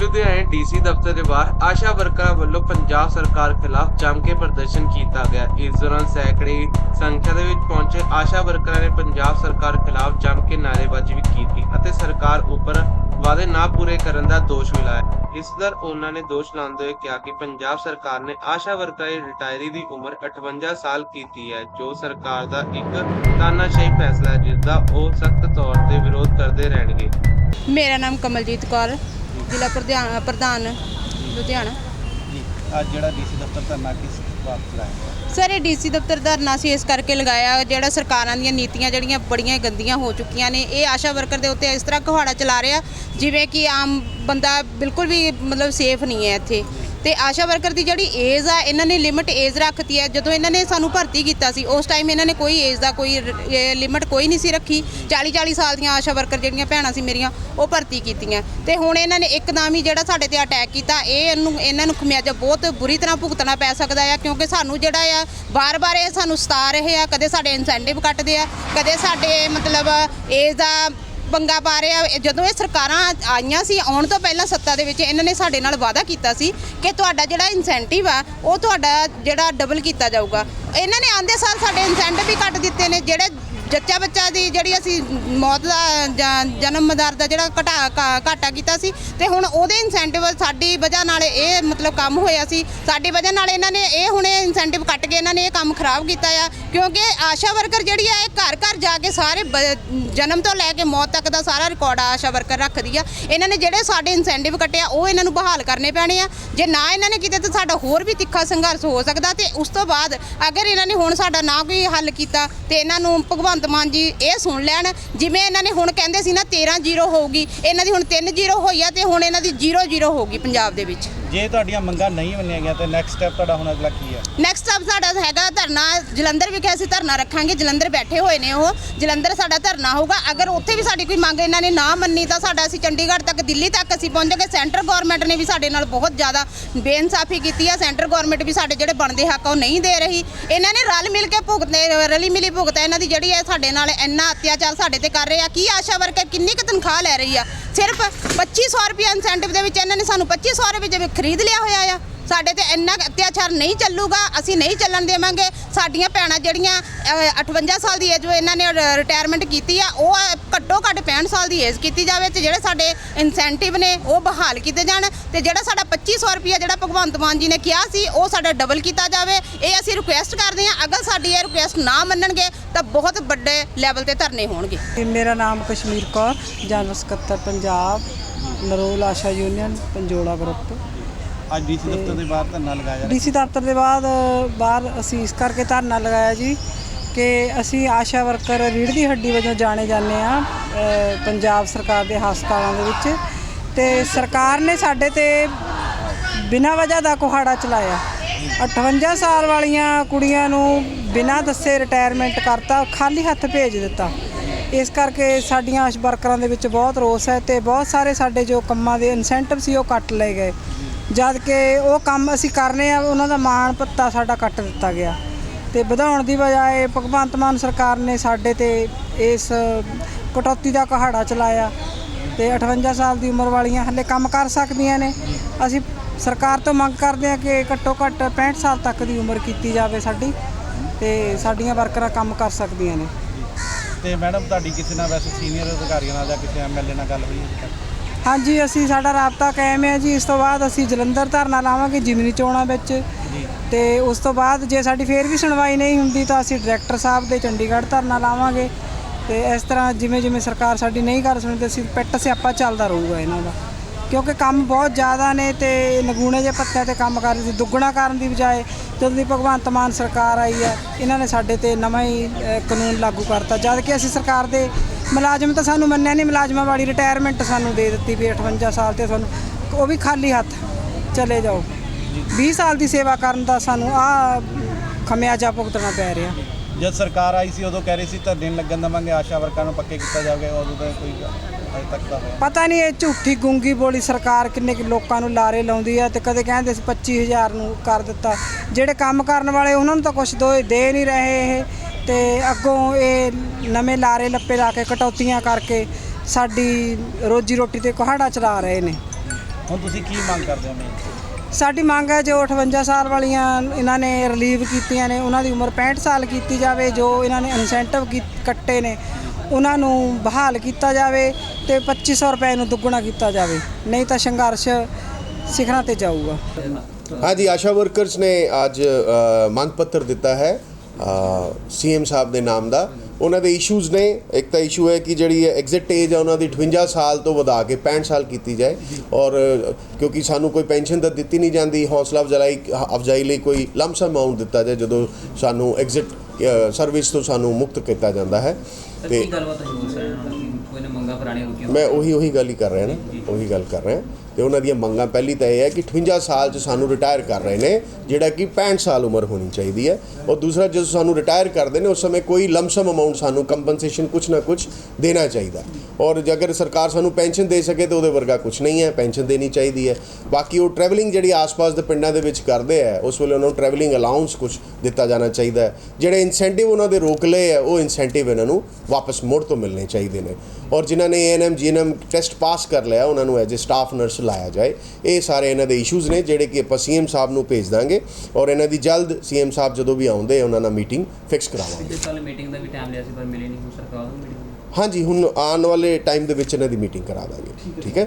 ਲੁਧਿਆਣੇ ਡੀਸੀ ਦਫ਼ਤਰ ਦੇ ਬਾਹਰ ਆਸ਼ਾ ਵਰਕਰਾਂ ਵੱਲੋਂ ਪੰਜਾਬ ਸਰਕਾਰ ਖਿਲਾਫ ਜੰਮ ਕੇ ਪ੍ਰਦਰਸ਼ਨ ਕੀਤਾ ਗਿਆ। ਇਸ ਦੌਰਾਨ ਸੈਂਕੜੇ ਸੰਖਿਆ ਦੇ ਵਿੱਚ ਪਹੁੰਚੇ ਆਸ਼ਾ ਵਰਕਰਾਂ ਨੇ ਪੰਜਾਬ ਸਰਕਾਰ ਖਿਲਾਫ ਜੰਮ ਕੇ ਨਾਅਰੇਬਾਜ਼ੀ ਵੀ ਕੀਤੀ ਅਤੇ ਸਰਕਾਰ ਉੱਪਰ ਵਾਅਦੇ ਨਾ ਪੂਰੇ ਕਰਨ ਦਾ ਦੋਸ਼ ਵੀ ਲਾਇਆ। ਇਸ ਦਰ ਉਹਨਾਂ ਨੇ ਦੋਸ਼ ਲਾਉਂਦੇ ਹੋਏ ਕਿਹਾ ਕਿ ਪੰਜਾਬ ਸਰਕਾਰ ਨੇ ਆਸ਼ਾ ਵਰਕਰਾਂ ਦੀ ਰਿਟਾਇਰੀ ਦੀ ਉਮਰ 58 ਸਾਲ ਕੀਤੀ ਹੈ, ਜੋ ਸਰਕਾਰ ਦਾ ਇੱਕ ਤਾਨਾਸ਼ਾਹੀ ਫੈਸਲਾ ਹੈ ਜਿਸ ਦਾ ਉਹ ਸਖਤ ਤੌਰ ਤੇ ਵਿਰੋਧ ਕਰਦੇ ਰਹਿਣਗੇ। ਮੇਰਾ ਨਾਮ ਕਮਲਜੀਤ ਕੌਰ ਜ਼ਿਲ੍ਹਾ ਪ੍ਰਧਾਨ ਪ੍ਰਧਾਨ ਲੁਧਿਆਣਾ। ਜੀ ਅੱਜ ਜਿਹੜਾ ਡੀਸੀ ਦਫ਼ਤਰ ਧਰਨਾ ਕਿਸ ਬਾਤ ਚਲਾਇਆ ਸਰ ਇਹ ਡੀਸੀ ਦਫ਼ਤਰ ਧਰਨਾ ਸੀ ਇਸ ਕਰਕੇ ਲਗਾਇਆ ਜਿਹੜਾ ਸਰਕਾਰਾਂ ਦੀਆਂ ਨੀਤੀਆਂ ਜਿਹੜੀਆਂ ਬੜੀਆਂ ਗੰਦੀਆਂ ਹੋ ਚੁੱਕੀਆਂ ਨੇ ਇਹ ਆਸ਼ਾ ਵਰਕਰ ਦੇ ਉੱਤੇ ਇਸ ਤਰ੍ਹਾਂ ਕੁਹਾੜਾ ਚਲਾ ਰਿਹਾ ਜਿਵੇਂ ਕਿ ਆਮ ਬੰਦਾ ਬਿਲਕੁਲ ਵੀ ਮਤਲਬ ਸੇਫ ਨਹੀਂ ਹੈ ਇੱਥੇ। ਤੇ ਆਸ਼ਾ ਵਰਕਰ ਦੀ ਜਿਹੜੀ ਏਜ ਆ, ਇਹਨਾਂ ਨੇ ਲਿਮਿਟ ਏਜ ਰੱਖਤੀ ਹੈ। ਜਦੋਂ ਇਹਨਾਂ ਨੇ ਸਾਨੂੰ ਭਰਤੀ ਕੀਤਾ ਸੀ, ਉਸ ਟਾਈਮ ਇਹਨਾਂ ਨੇ ਕੋਈ ਏਜ ਦਾ ਕੋਈ ਲਿਮਟ ਕੋਈ ਨਹੀਂ ਸੀ ਰੱਖੀ। 40 40 ਸਾਲ ਦੀਆਂ ਆਸ਼ਾ ਵਰਕਰ ਜਿਹੜੀਆਂ ਭੈਣਾਂ ਸੀ ਮੇਰੀਆਂ, ਉਹ ਭਰਤੀ ਕੀਤੀਆਂ। ਤੇ ਹੁਣ ਇਹਨਾਂ ਨੇ ਇੱਕਦਮ ਹੀ ਜਿਹੜਾ ਸਾਡੇ ਤੇ ਅਟੈਕ ਕੀਤਾ, ਇਹ ਇਹਨੂੰ, ਇਹਨਾਂ ਨੂੰ ਖਮਿਆਜਾ ਬਹੁਤ ਬੁਰੀ ਤਰ੍ਹਾਂ ਭੁਗਤਣਾ ਪੈ ਸਕਦਾ ਆ, ਕਿਉਂਕਿ ਸਾਨੂੰ ਜਿਹੜਾ ਆ ਬਾਰ-ਬਾਰ ਇਹ ਸਾਨੂੰ ਸਤਾ ਰਹੇ ਆ, ਕਦੇ ਸਾਡੇ ਇਨਸੈਂਟਿਵ ਕੱਟਦੇ ਆ, ਕਦੇ ਸਾਡੇ ਮਤਲਬ ਏਜ ਦਾ ਪੰਗਾ ਪਾ ਰਿਹਾ ਜਦੋਂ ਇਹ ਸਰਕਾਰਾਂ ਆਈਆਂ ਸੀ, ਆਉਣ ਤੋਂ ਪਹਿਲਾਂ ਸੱਤਾ ਦੇ ਵਿੱਚ ਇਹਨਾਂ ਨੇ ਸਾਡੇ ਨਾਲ ਵਾਅਦਾ ਕੀਤਾ ਸੀ ਕਿ ਤੁਹਾਡਾ ਜਿਹੜਾ ਇਨਸੈਂਟਿਵ ਆ, ਉਹ ਤੁਹਾਡਾ ਜਿਹੜਾ ਡਬਲ ਕੀਤਾ ਜਾਊਗਾ। ਇਹਨਾਂ ਨੇ ਆਂਦੇ ਸਾਲ ਸਾਡੇ ਇਨਸੈਂਟਿਵ ਵੀ ਕੱਟ ਦਿੱਤੇ ਨੇ, ਜਿਹੜੇ ਜੱਚਾ ਬੱਚਾ ਦੀ ਜਿਹੜੀ ਅਸੀਂ ਮੌਤ ਦਾ, ਜਾਂ ਜਨਮ ਮਦਾਰ ਦਾ ਜਿਹੜਾ ਘਟਾ, ਘਾ- ਘਾਟਾ ਕੀਤਾ ਸੀ, ਤੇ ਹੁਣ ਉਹਦੇ ਇਨਸੈਂਟਿਵ ਸਾਡੀ ਵਜ੍ਹਾ ਨਾਲ ਇਹ ਮਤਲਬ ਕੰਮ ਹੋਇਆ ਸੀ। ਸਾਡੀ ਵਜ੍ਹਾ ਨਾਲ ਇਹਨਾਂ ਨੇ ਇਹ ਹੁਣ ਇਨਸੈਂਟਿਵ ਕੱਟ ਕੇ ਇਹਨਾਂ ਨੇ ਇਹ ਕੰਮ ਖਰਾਬ ਕੀਤਾ ਆ, ਕਿਉਂਕਿ ਆਸ਼ਾ ਵਰਕਰ ਜਿਹੜੀ ਆ, ਇਹ ਘਰ ਘਰ ਜਾ ਕੇ ਸਾਰੇ ਬ- ਜਨਮ ਤੋਂ ਲੈ ਕੇ ਮੌਤ ਤੱਕ ਦਾ ਸਾਰਾ ਰਿਕਾਰਡ ਆਸ਼ਾ ਵਰਕਰ ਰੱਖਦੀ ਆ। ਇਹਨਾਂ ਨੇ ਜਿਹੜੇ ਸਾਡੇ ਇਨਸੈਂਟਿਵ ਕੱਟਿਆ, ਉਹ ਇਹਨਾਂ ਨੂੰ ਬਹਾਲ ਕਰਨੇ ਪੈਣੇ ਆ। ਜੇ ਨਾ ਇਹਨਾਂ ਨੇ ਕੀਤੇ ਤਾਂ ਸਾਡਾ ਹੋਰ ਵੀ ਤਿੱਖਾ ਸੰਘਰਸ਼ ਹੋ ਸਕਦਾ, ਤੇ ਉਸ ਤੋਂ ਬਾਅਦ ਅਗਰ ਇਹਨਾਂ ਨੇ ਹੁਣ ਸਾਡਾ ਨਾ ਕੋਈ ਹੱਲ ਕੀਤਾ, ਤੇ ਇਹਨਾਂ ਨੂੰ ਭਗਵੰਤ ਮਾਨ ਜੀ ਇਹ ਸੁਣ ਲੈਣ ਜਿਵੇਂ ਇਹਨਾਂ ਨੇ ਹੁਣ ਕਹਿੰਦੇ ਸੀ ਨਾ 13 ਜ਼ੀਰੋ ਹੋਊਗੀ ਇਹਨਾਂ ਦੀ ਹੁਣ 3 ਜ਼ੀਰੋ ਹੋਈ ਆ ਤੇ ਹੁਣ ਇਹਨਾਂ ਦੀ 0 ਜ਼ੀਰੋ ਹੋਊਗੀ ਪੰਜਾਬ ਦੇ ਵਿੱਚ। ਜੇ ਤੁਹਾਡੀਆਂ ਮੰਗਾਂ ਨਹੀਂ ਮੰਨੀਆਂ ਗਿਆ ਤਾਂ ਨੈਕਸਟ ਸਟੈਪ ਤੁਹਾਡਾ ਹੁਣ ਅਗਲਾ ਕੀ ਹੈ ਨੈਕਸਟ ਸਟੈਪ ਸਾਡਾ ਹੈਗਾ ਧਰਨਾ ਜਲੰਧਰ ਵਿਖੇ ਅਸੀਂ ਧਰਨਾ ਰੱਖਾਂਗੇ ਜਲੰਧਰ ਬੈਠੇ ਹੋਏ ਨੇ ਉਹ ਜਲੰਧਰ ਸਾਡਾ ਧਰਨਾ ਹੋਊਗਾ ਅਗਰ ਉੱਥੇ ਵੀ ਸਾਡੀ ਕੋਈ ਮੰਗ ਇਹਨਾਂ ਨੇ ਨਾ ਮੰਨੀ ਤਾਂ ਸਾਡਾ ਅਸੀਂ ਚੰਡੀਗੜ੍ਹ ਤੱਕ ਦਿੱਲੀ ਤੱਕ ਅਸੀਂ ਪਹੁੰਚਾਂਗੇ ਸੈਂਟਰ ਗਵਰਨਮੈਂਟ ਨੇ ਵੀ ਸਾਡੇ ਨਾਲ ਬਹੁਤ ਜ਼ਿਆਦਾ ਬੇਇਨਸਾਫੀ ਕੀਤੀ ਆ ਸੈਂਟਰ ਗਵਰਨਮੈਂਟ ਵੀ ਸਾਡੇ ਜਿਹੜੇ ਬਣਦੇ ਹੱਕ ਉਹ ਨਹੀਂ ਦੇ ਰਹੀ। ਇਹਨਾਂ ਨੇ ਰਲ ਮਿਲ ਕੇ ਭੁਗਤਨੇ ਰਲੀ ਮਿਲੀ ਭੁਗਤ ਇਹਨਾਂ ਦੀ ਜਿਹੜੀ ਹੈ ਸਾਡੇ ਨਾਲ ਇੰਨਾ ਅਤਿਆਚਾਰ ਸਾਡੇ ਤੇ ਕਰ ਰਹੇ ਆ। ਕੀ ਆਸ਼ਾ ਵਰਕਰ ਕਿੰਨੀ ਕੁ ਤਨਖਾਹ ਲੈ ਰਹੀ ਆ? ਸਿਰਫ 2500 ਰੁਪਏ ਇਨਸੈਂਟਿਵ ਦੇ ਵਿੱਚ ਇਹਨਾਂ ਨੇ ਸਾਨੂੰ 2500 ਰੁਪਏ ਜਿਵੇਂ ਖਰੀਦ ਲਿਆ ਹੋਇਆ ਆ। ਸਾਡੇ ਤੇ ਇੰਨਾ ਅਤਿਆਚਾਰ ਨਹੀਂ ਚੱਲੂਗਾ ਅਸੀਂ ਨਹੀਂ ਚੱਲਣ ਦੇਵਾਂਗੇ। ਸਾਡੀਆਂ ਭੈਣਾਂ ਜਿਹੜੀਆਂ ਅਹ, 58 ਸਾਲ ਦੀ ਏਜ ਇਹਨਾਂ ਨੇ ਰਿਟਾਇਰਮੈਂਟ ਕੀਤੀ ਆ ਉਹ ਘੱਟੋ ਘੱਟ 65 ਸਾਲ ਦੀ ਏਜ ਕੀਤੀ ਜਾਵੇ ਤੇ ਜਿਹੜੇ ਸਾਡੇ ਇਨਸੈਂਟਿਵ ਨੇ ਉਹ ਬਹਾਲ ਕੀਤੇ ਜਾਣ ਤੇ ਜਿਹੜਾ ਸਾਡਾ 2500 ਰੁਪਏ ਜਿਹੜਾ ਭਗਵੰਤ ਮਾਨ ਜੀ ਨੇ ਕਿਹਾ ਸੀ ਉਹ ਸਾਡਾ ਡਬਲ ਕੀਤਾ ਜਾਵੇ। ਇਹ ਅਸੀਂ ਰਿਕੁਐਸਟ ਕਰਦੇ ਹਾਂ ਅਗਰ ਸਾਡੀ ਇਹ ਰਿਕੁਐਸਟ ਨਾ ਮੰਨਣਗੇ ਤਾਂ ਬਹੁਤ ਵੱਡੇ ਲੈਵਲ ਤੇ ਧਰਨੇ ਹੋਣਗੇ। ਮੇਰਾ ਨਾਮ ਕਸ਼ਮੀਰ ਕੌਰ ਜਨਰਲ ਸਕੱਤਰ ਪੰਜਾਬ ਨਰੋਲ ਆਸ਼ਾ ਯੂਨੀਅਨ ਪੰਜੋਲਾ ਗਰੁੱਪ। ਅੱਜ ਡੀਸੀ ਦਫ਼ਤਰ ਦੇ ਬਾਹਰ ਧਰਨਾ ਲਗਾਇਆ ਜਾ ਰਿਹਾ। ਡੀਸੀ ਦਫ਼ਤਰ ਦੇ ਬਾਅਦ ਬਾਹਰ ਅਸੀਂ ਇਸ ਕਰਕੇ ਧਰਨਾ ਲਗਾਇਆ ਜੀ ਕਿ ਅਸੀਂ ਆਸ਼ਾ ਵਰਕਰ ਰੀੜ੍ਹ ਦੀ ਹੱਡੀ ਵਜੋਂ ਜਾਣੇ ਜਾਂਦੇ ਆ ਪੰਜਾਬ ਸਰਕਾਰ ਦੇ ਹਸਪਤਾਲਾਂ ਦੇ ਵਿੱਚ। ਤੇ ਸਰਕਾਰ ਨੇ ਸਾਡੇ ਤੇ ਬਿਨਾਂ ਵਜ੍ਹਾ ਦਾ ਕੁਹਾੜਾ ਚਲਾਇਆ। 58 ਸਾਲ ਵਾਲੀਆਂ ਕੁੜੀਆਂ ਨੂੰ ਬਿਨਾਂ ਦੱਸੇ ਰਿਟਾਇਰਮੈਂਟ ਕਰਤਾ, ਖਾਲੀ ਹੱਥ ਭੇਜ ਦਿੱਤਾ। ਇਸ ਕਰਕੇ ਸਾਡੀਆਂ ਆਸ਼ ਵਰਕਰਾਂ ਦੇ ਵਿੱਚ ਬਹੁਤ ਰੋਸ ਹੈ ਤੇ ਬਹੁਤ ਸਾਰੇ ਸਾਡੇ ਜੋ ਕੰਮਾਂ ਦੇ ਇਨਸੈਂਟਿਵ ਸੀ ਉਹ ਕੱਟ ਲਏ ਗਏ। ਜਦ ਕਿ ਉਹ ਕੰਮ ਅਸੀਂ ਕਰਨੇ ਆ ਉਹਨਾਂ ਦਾ ਮਾਣ ਪੱਤਾ ਸਾਡਾ ਕੱਟ ਦਿੱਤਾ ਗਿਆ। ਤੇ ਵਧਾਉਣ ਦੀ ਬਜਾਏ ਭਗਵੰਤ ਮਾਨ ਸਰਕਾਰ ਨੇ ਸਾਡੇ ਤੇ ਇਸ ਕਟੌਤੀ ਦਾ ਕਹਾੜਾ ਚਲਾਇਆ ਤੇ 58 ਸਾਲ ਦੀ ਉਮਰ ਵਾਲੀਆਂ ਹਲੇ ਕੰਮ ਕਰ ਸਕਦੀਆਂ ਨੇ। ਅਸੀਂ ਸਰਕਾਰ ਤੋਂ ਮੰਗ ਕਰਦੇ ਹਾਂ ਕਿ ਘੱਟੋ ਘੱਟ 65 ਸਾਲ ਤੱਕ ਦੀ ਉਮਰ ਕੀਤੀ ਜਾਵੇ ਸਾਡੀ। ਤੇ ਸਾਡੀਆਂ ਵਰਕਰਾਂ ਕੰਮ ਕਰ ਸਕਦੀਆਂ ਨੇ। ਤੇ ਮੈਡਮ ਤੁਹਾਡੀ ਕਿਸੇ ਨਾਲ ਵੈਸੇ ਸੀਨੀਅਰ ਅਧਿਕਾਰੀਆਂ ਨਾਲ ਜਾਂ ਕਿਸੇ ਐਮਐਲਏ ਨਾਲ ਗੱਲ ਹੋਈ ਹੈ? ਜੀ ਤੱਕ? ਹਾਂਜੀ ਅਸੀਂ ਸਾਡਾ ਰਾਬਤਾ ਕਾਇਮ ਹੈ ਜੀ। ਇਸ ਤੋਂ ਬਾਅਦ ਅਸੀਂ ਜਲੰਧਰ ਧਰਨਾ ਲਾਵਾਂਗੇ ਜਿਮਨੀ ਚੋਣਾਂ ਵਿੱਚ। ਜੀ। ਤੇ ਉਸ ਤੋਂ ਬਾਅਦ ਜੇ ਸਾਡੀ ਫੇਰ ਵੀ ਸੁਣਵਾਈ ਨਹੀਂ ਹੁੰਦੀ ਤਾਂ ਅਸੀਂ ਡਾਇਰੈਕਟਰ ਸਾਹਿਬ ਦੇ ਚੰਡੀਗੜ੍ਹ ਧਰਨਾ ਲਾਵਾਂਗੇ। ਤੇ ਇਸ ਤਰ੍ਹਾਂ ਜਿਵੇਂ ਜਿਵੇਂ ਸਰਕਾਰ ਸਾਡੀ ਨਹੀਂ ਕਰ ਸੁਣਦੀ ਅਸੀਂ ਪਿੱਟ ਸਿਆਪਾ ਚੱਲਦਾ ਰਹੂਗਾ ਇਹਨਾਂ ਦਾ। ਕਿਉਂਕਿ ਕੰਮ ਬਹੁਤ ਜ਼ਿਆਦਾ ਨੇ ਤੇ ਨਗੂਣੇ ਜੇ ਪੱਤਿਆਂ ਤੇ ਕੰਮ ਕਰ ਰਹੇ ਸੀ। ਦੁੱਗਣਾ ਕਰਨ ਦੀ ਬਜਾਏ ਜਦੋਂ ਦੀ ਭਗਵੰਤ ਮਾਨ ਸਰਕਾਰ ਆਈ ਹੈ। ਇਹਨਾਂ ਨੇ ਸਾਡੇ ਤੇ ਨਵਾਂ ਹੀ ਅ, ਕਾਨੂੰਨ ਲਾਗੂ ਕਰਤਾ। ਜਦ ਕਿ ਅਸੀਂ ਸਰਕਾਰ ਦੇ ਮੁਲਾਜ਼ਮ ਤਾਂ ਸਾਨੂੰ ਮੰਨਿਆ ਨਹੀਂ ਮੁਲਾਜ਼ਮਾਂ ਵਾਲੀ ਰਿਟਾਇਰਮੈਂਟ ਸਾਨੂੰ ਦੇ ਦਿੱਤੀ ਵੀ 58 ਸਾਲ ਤੇ ਸਾਨੂੰ। ਉਹ ਵੀ ਖਾਲੀ ਹੱਥ ਚਲੇ ਜਾਓ। 20 ਸਾਲ ਦੀ ਸੇਵਾ ਕਰਨ ਦਾ ਸਾਨੂੰ ਆ ਖਮਿਆਜਾ ਭੁਗਤਣਾ ਪੈ ਰਿਹਾ। ਜਦ ਸਰਕਾਰ ਆਈ ਸੀ ਉਦੋਂ ਕਹਿ ਰਹੀ ਸੀ ਧਰਨੇ ਨਹੀਂ ਲੱਗਣ ਦੇਵਾਂਗੇ। ਆਸ਼ਾ ਵਰਕਰਾਂ ਨੂੰ ਪੱਕੇ ਕੀਤਾ ਜਾਵੇਗਾ ਉਦੋਂ ਤਾਂ ਕੋਈ ਅਜੇ ਤੱਕ ਤਾਂ ਹੋਇਆ। ਪਤਾ ਨਹੀਂ ਇਹ ਝੂਠੀ ਗੁੰਗੀ ਬੋਲੀ ਸਰਕਾਰ ਕਿੰਨੇ ਕੁ ਲੋਕਾਂ ਨੂੰ ਲਾਰੇ ਲਾਉਂਦੀ ਆ ਤੇ ਕਦੇ ਕਹਿੰਦੇ ਸੀ 25000 ਨੂੰ ਕਰ ਦਿੱਤਾ। ਜਿਹੜੇ ਕੰਮ ਕਰਨ ਵਾਲੇ ਉਹਨਾਂ ਨੂੰ ਤਾਂ ਕੁਝ ਦੋ ਦੇ ਨਹੀਂ ਰਹੇ ਇਹ। ਤੇ ਅੱਗੋਂ ਇਹ ਨਵੇਂ ਲਾਰੇ ਲੱਪੇ ਲਾ ਕੇ ਕਟੌਤੀਆਂ ਕਰਕੇ ਸਾਡੀ ਰੋਜੀ ਰੋਟੀ ਤੇ ਕੁਹਾੜਾ ਚਲਾ ਰਹੇ ਨੇ। ਹੁਣ ਤੁਸੀਂ ਕੀ ਮੰਗ ਕਰਦੇ ਹੋ ਮੇਨ ਸਾਡੀ ਮੰਗ ਹੈ ਜੋ 58 ਸਾਲ ਵਾਲੀਆਂ ਇਹਨਾਂ ਨੇ ਰਿਲੀਵ ਕੀਤੀਆਂ ਨੇ, ਉਹਨਾਂ ਦੀ ਉਮਰ 65 ਸਾਲ ਕੀਤੀ ਜਾਵੇ, ਜੋ ਇਹਨਾਂ ਨੇ ਇਨਸੈਂਟਿਵ ਕੱਟੇ ਨੇ, ਉਹਨਾਂ ਨੂੰ ਬਹਾਲ ਕੀਤਾ ਜਾਵੇ ਤੇ 2500 ਰੁਪਏ ਨੂੰ ਦੁੱਗਣਾ ਕੀਤਾ ਜਾਵੇ, ਨਹੀਂ ਤਾਂ ਸੰਘਰਸ਼ ਸਿਖਰਾਂ ਤੇ ਜਾਊਗਾ। ਹਾਂਜੀ, ਆਸ਼ਾ ਵਰਕਰਸ ਨੇ ਅੱਜ ਮੰਗ ਪੱਤਰ ਦਿੱਤਾ ਹੈ ਸੀਐਮ ਸਾਹਿਬ ਦੇ ਨਾਮ ਦਾ। ਉਹਨਾਂ ਦੇ ਇਸ਼ੂਜ਼ ਨੇ। ਇੱਕ ਤਾਂ ਇਸ਼ੂ ਹੈ ਕਿ ਜਿਹੜੀ ਐਗਜ਼ਿਟ ਏਜ ਹੈ ਉਹਨਾਂ ਦੀ 58 ਸਾਲ ਤੋਂ ਵਧਾ ਕੇ 65 ਸਾਲ ਕੀਤੀ ਜਾਏ। ਔਰ ਕਿਉਂਕਿ ਸਾਨੂੰ ਕੋਈ ਪੈਨਸ਼ਨ ਤਾਂ ਦਿੱਤੀ ਨਹੀਂ ਜਾਂਦੀ ਹੌਸਲਾ ਅਫਜ਼ਾਈ ਅਫਜ਼ਾਈ ਲਈ ਕੋਈ ਲੰਮਸਮ ਅਮਾਉਂਟ ਦਿੱਤਾ ਜਾਏ ਜਦੋਂ ਸਾਨੂੰ ਐਗਜ਼ਿਟ ਸਰਵਿਸ ਤੋਂ ਸਾਨੂੰ ਮੁਕਤ ਕੀਤਾ ਜਾਂਦਾ ਹੈ। ਤੇ ਕੀ ਗੱਲਬਾਤ ਕਿ ਕੋਈ ਨੇ ਮੰਗਾ ਪੁਰਾਣੀਆਂ ਰੁਕੀਆਂ ਮੈਂ ਉਹੀ ਉਹੀ ਗੱਲ ਹੀ ਕਰ ਰਿਹਾ ਨਾ। ਉਹੀ ਗੱਲ ਕਰ ਰਿਹਾ। ਤੇ ਉਹਨਾਂ ਦੀਆਂ ਮੰਗਾਂ ਪਹਿਲੀ ਤਾਂ ਇਹ ਹੈ ਕਿ 58 ਸਾਲ 'ਚ ਸਾਨੂੰ ਰਿਟਾਇਰ ਕਰ ਰਹੇ ਨੇ ਜਿਹੜਾ ਕਿ 65 ਸਾਲ ਉਮਰ ਹੋਣੀ ਚਾਹੀਦੀ ਹੈ। ਔਰ ਦੂਸਰਾ ਜਦੋਂ ਸਾਨੂੰ ਰਿਟਾਇਰ ਕਰਦੇ ਨੇ ਉਸ ਸਮੇਂ ਕੋਈ ਲਮਸਮ ਅਮਾਉਂਟ ਸਾਨੂੰ ਕੰਪਨਸੇਸ਼ਨ ਕੁਝ ਨਾ ਕੁਝ ਦੇਣਾ ਚਾਹੀਦਾ। ਔਰ ਜੇ ਅਗਰ ਸਰਕਾਰ ਸਾਨੂੰ ਪੈਨਸ਼ਨ ਦੇ ਸਕੇ ਤਾਂ ਉਹਦੇ ਵਰਗਾ ਕੁਝ ਨਹੀਂ ਹੈ ਪੈਨਸ਼ਨ ਦੇਣੀ ਚਾਹੀਦੀ ਹੈ। ਬਾਕੀ ਉਹ ਟਰੈਵਲਿੰਗ ਜਿਹੜੀ ਆਸ-ਪਾਸ ਦੇ ਪਿੰਡਾਂ ਦੇ ਵਿੱਚ ਕਰਦੇ ਆ ਉਸ ਵੇਲੇ ਉਹਨਾਂ ਨੂੰ ਟਰੈਵਲਿੰਗ ਅਲਾਉਂਸ ਕੁਝ ਦਿੱਤਾ ਜਾਣਾ ਚਾਹੀਦਾ ਹੈ। ਜਿਹੜੇ ਇਨਸੈਂਟਿਵ ਉਹਨਾਂ ਦੇ ਰੋਕ ਲਏ ਆ ਉਹ ਇਨਸੈਂਟਿਵ ਇਹਨਾਂ ਨੂੰ ਵਾਪਸ ਮੁੜ ਤੋਂ ਮਿਲਣੇ ਚਾਹੀਦੇ ਨੇ। ਔਰ ਜਿਨ੍ਹਾਂ ਨੇ ਏਐਨਐਮ ਜੀਐਨਐਮ ਟੈਸਟ ਪਾਸ ਕਰ ਲਿਆ ਉਹਨਾਂ ਨੂੰ ਐਜ਼ ਅ ਸਟਾਫ ਨਰਸ ਲਾਇਆ ਜਾਏ। ਇਹ ਸਾਰੇ ਇਹਨਾਂ ਦੇ ਇਸ਼ੂਜ਼ ਨੇ ਜਿਹੜੇ ਕਿ ਆਪਾਂ ਸੀਐਮ ਸਾਹਿਬ ਨੂੰ ਭੇਜ ਦਾਂਗੇ। ਔਰ ਇਹਨਾਂ ਦੀ ਜਲਦ ਸੀਐਮ ਸਾਹਿਬ ਜਦੋਂ ਵੀ ਆਉਂਦੇ ਉਹਨਾਂ ਨਾਲ ਮੀਟਿੰਗ ਫਿਕਸ ਕਰਾਵਾਂਗੇ। ਪਿਛਲੇ ਸਾਲ ਮੀਟਿੰਗ ਦਾ ਵੀ ਟਾਈਮ ਲਿਆ ਸੀ ਪਰ ਮਿਲੀ ਨਹੀਂ ਹੁਣ ਸਰਕਾਰ ਨੂੰ ਮੀਟਿੰਗ ਹਾਂਜੀ ਹੁਣ ਆਉਣ ਵਾਲੇ ਟਾਈਮ ਦੇ ਵਿੱਚ ਇਹਨਾਂ ਦੀ ਮੀਟਿੰਗ ਕਰਾ ਦਾਂਗੇ। ਠੀਕ ਹੈ